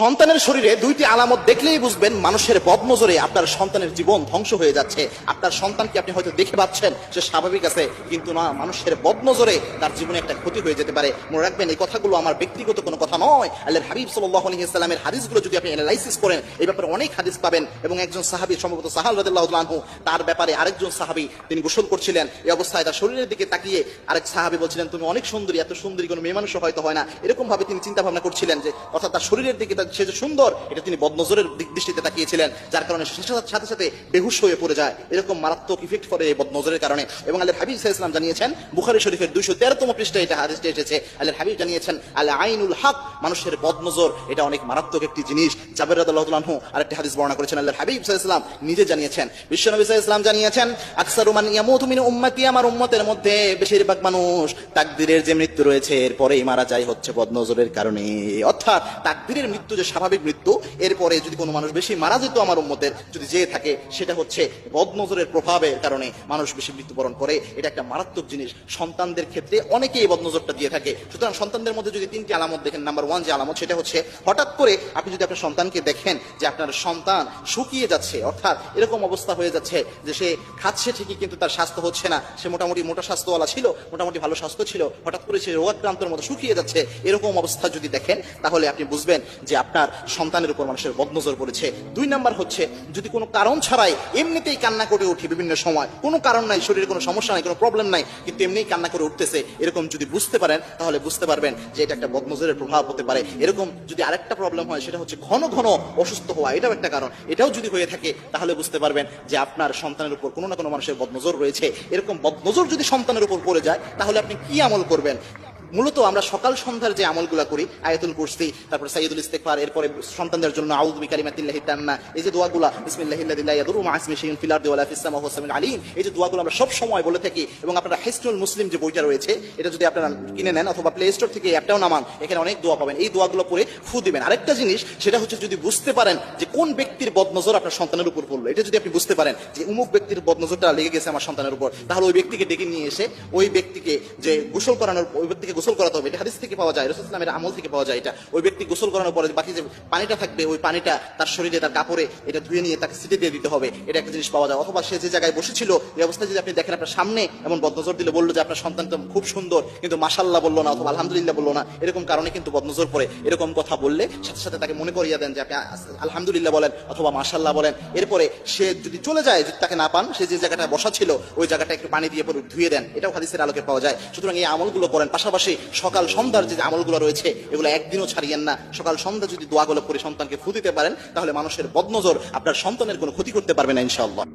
সন্তানের শরীরে দুইটি আলামত দেখলেই বুঝবেন মানুষের বদনজরে আপনার সন্তানের জীবন ধ্বংস হয়ে যাচ্ছে। আপনার সন্তানকে আপনি হয়তো দেখে পাচ্ছেন সে স্বাভাবিক আছে, কিন্তু না, মানুষের বদনজরে তার জীবনে একটা ক্ষতি হয়ে যেতে পারে। মনে রাখবেন, এই কথাগুলো আমার ব্যক্তিগত কোনো কথা নয়। আল্লাহর হাবিব সাল্লাহ আলী ইসলামের হাদিসগুলো যদি আপনি অ্যানালাইসিস করেন, এই ব্যাপারে অনেক হাদিস পাবেন এবং একজন সাহাবি, সম্ভবত সাহাল রাদিল্লাহ তার ব্যাপারে আরেকজন সাহাবি তিনি গোসল করছিলেন। এই অবস্থায় তার শরীরের দিকে তাকিয়ে আরেক সাহাবি বলছিলেন, তুমি অনেক সুন্দরী, এত সুন্দরী কোনো মেয়ে মানুষ হয়তো হয় না। এরকম ভাবে তিনি চিন্তা ভাবনা করছিলেন যে, অর্থাৎ তার শরীরের দিকে সে যে সুন্দর, এটা তিনি বদনজরের দিক দৃষ্টিতে তাকিয়েছিলেন, যার কারণে সাথে- সাথে বেহুশ হয়ে পড়ে যায়। এরকম মারাত্মক ইফেক্ট করে এই বদনজরের কারণে। এবং আল্লাহ হাবিব ইসলাম জানিয়েছেন, বুখারি শরীফের দুইশো তেরোতম পৃষ্ঠে এটা হাদিসটা এসেছে। আল্লাহ হাবিব জানিয়েছেন আল্লাহ আইনুল হক, মানুষের বদনজর, এটা অনেক মারাত্মক একটি জিনিস। জাবের রাদু আরেকটি হাদিস বর্ণনা করেছেন আল্লাহ হাবিব ইসলাম নিজে জানিয়েছেন বিশ্বনবী ইসলাম জানিয়েছেন, আকসার উমান ইয়ামুতু মিন উম্মতি, আমার উম্মতের মধ্যে বেশিরভাগ মানুষ তাকদিরের যে মৃত্যু রয়েছে, এরপরেই মারা যায় হচ্ছে বদনজরের কারণে। অর্থাৎ তাকদিরের মৃত্যু যে স্বাভাবিক মৃত্যু, এরপরে যদি কোনো মানুষ বেশি মারা যেত আমার উম্মতের, যদি যেয়ে থাকে, সেটা হচ্ছে বদনজরের প্রভাবের কারণে মানুষ বেশি মৃত্যুবরণ করে। এটা একটা মারাত্মক জিনিস। সন্তানদের ক্ষেত্রে অনেকেই এই বদনজরটা দিয়ে থাকে। সুতরাং সন্তানদের মধ্যে যদি তিনটি আলামত দেখেন নাম্বার ওয়ান যে আলামত, সেটা হচ্ছে হঠাৎ করে আপনি যদি আপনার সন্তানকে দেখেন যে আপনার সন্তান শুকিয়ে যাচ্ছে, অর্থাৎ এরকম অবস্থা হয়ে যাচ্ছে যে সে খাচ্ছে ঠিকই, কিন্তু তার স্বাস্থ্য হচ্ছে না। সে মোটামুটি মোটা স্বাস্থ্যওয়ালা ছিল, মোটামুটি ভালো স্বাস্থ্য ছিল, হঠাৎ করে সে রোগাক্রান্তর মতো শুকিয়ে যাচ্ছে, এরকম অবস্থা যদি দেখেন, তাহলে আপনি বুঝবেন যে আপনার সন্তানের উপর মানুষের বদনজর পড়েছে। দুই নাম্বার হচ্ছে, যদি কোনো কারণ ছাড়াই এমনিতেই কান্না করে উঠে বিভিন্ন সময়, কোনো কারণ নাই, শরীরে কোনো সমস্যা নাই, কোনো প্রবলেম নাই, কিন্তু এমনিই কান্না করে উঠতেছে, এরকম যদি বুঝতে পারেন, তাহলে বুঝতে পারবেন যে এটা একটা বদনজরের প্রভাব হতে পারে। এরকম যদি আরেকটা প্রবলেম হয়, সেটা হচ্ছে ঘন ঘন অসুস্থ হওয়া, এটাও একটা কারণ। এটাও যদি হয়ে থাকে, তাহলে বুঝতে পারবেন যে আপনার সন্তানের উপর কোনো না কোনো মানুষের বদনজর রয়েছে। এরকম বদনজর যদি সন্তানের উপর পড়ে যায়, তাহলে আপনি কি আমল করবেন? মূলত আমরা সকাল সন্ধ্যার যে আমলগুলো করি, আয়াতুল কুরসি, তারপর সাইয়দুল ইস্তেগফার, এরপরে সন্তানদের জন্য আউযু বিকালিমাতিল্লাহি তাম্মা, এই যে দোয়াগুলা বিসমিল্লাহিল্লাযী লা ইয়াদুরু মা ইসমিহি শাইউন ফিল আরদি ওয়ালা ফিস সামাই ওয়া সামিউল আলিম, এই যে দোয়াগুলো আমরা সব সময় বলে থাকি এবং আপনারা হিস্টুল মুসলিম যে বইটা রয়েছে, এটা যদি আপনারা কিনে নেন অথবা প্লে স্টোর থেকে অ্যাপটাও নামান, এখানে অনেক দোয়া পাবেন। এই দোয়াগুলো পড়ে ফু দিবেন। আরেকটা জিনিস, সেটা হচ্ছে যদি বুঝতে পারেন যে কোন ব্যক্তির বদনজর আপনার সন্তানের উপর পড়ল, এটা যদি আপনি বুঝতে পারেন যে উমুক ব্যক্তির বদনজরটা লেগে গেছে আমার সন্তানের উপর, তাহলে ওই ব্যক্তিকে ডেকে নিয়ে এসে ওই ব্যক্তিকে যে গোসল করানোর, ওই ব্যক্তিকে গোসল করাতে হবে। এটা হাদিস থেকে পাওয়া যায়, রসুল ইসলামের আমল থেকে পাওয়া যায় এটা। ওই ব্যক্তি গোসল করানোর পরে বাকি যে পানিটা থাকবে, ওই পানিটা তার শরীরে, তার কাপড়ে এটা ধুয়ে নিয়ে তাকে সিটে দিয়ে দিতে হবে। এটা একটা জিনিস পাওয়া যায়। অথবা সে যে জায়গায় বসেছিল, এই অবস্থায় যদি আপনি দেখেন আপনার সামনে এমন বদনজর দিলে বলল যে, আপনার সন্তান তো খুব সুন্দর, কিন্তু মাসাল্লাহ বলল না অথবা আলহামদুলিল্লাহ বলল না, এরকম কারণে কিন্তু বদনজর পড়ে। এরকম কথা বললে সাথে সাথে তাকে মনে করিয়ে দেন যে, আপনি আলহামদুলিল্লাহ বলেন অথবা মাসাল্লাহ বলেন। এরপরে সে যদি চলে যায়, যদি তাকে না পান, সে যে জায়গাটা বসা ছিল, ওই জায়গাটা একটু পানি দিয়ে পরে ধুয়ে দেন। এটাও হাদিসের আলোকে পাওয়া যায়। সুতরাং এই আমলগুলো করেন। পাশাপাশি সকাল সন্ধ্যার যে আমলগুলো রয়েছে, এগুলো একদিনও ছাড়িয়েন না। সকাল সন্ধ্যা যদি দোয়াগুলো করে সন্তানকে ফু দিতে পারেন, তাহলে মানুষের বদনজর আপনার সন্তানের কোনো ক্ষতি করতে পারবে না, ইনশাআল্লাহ।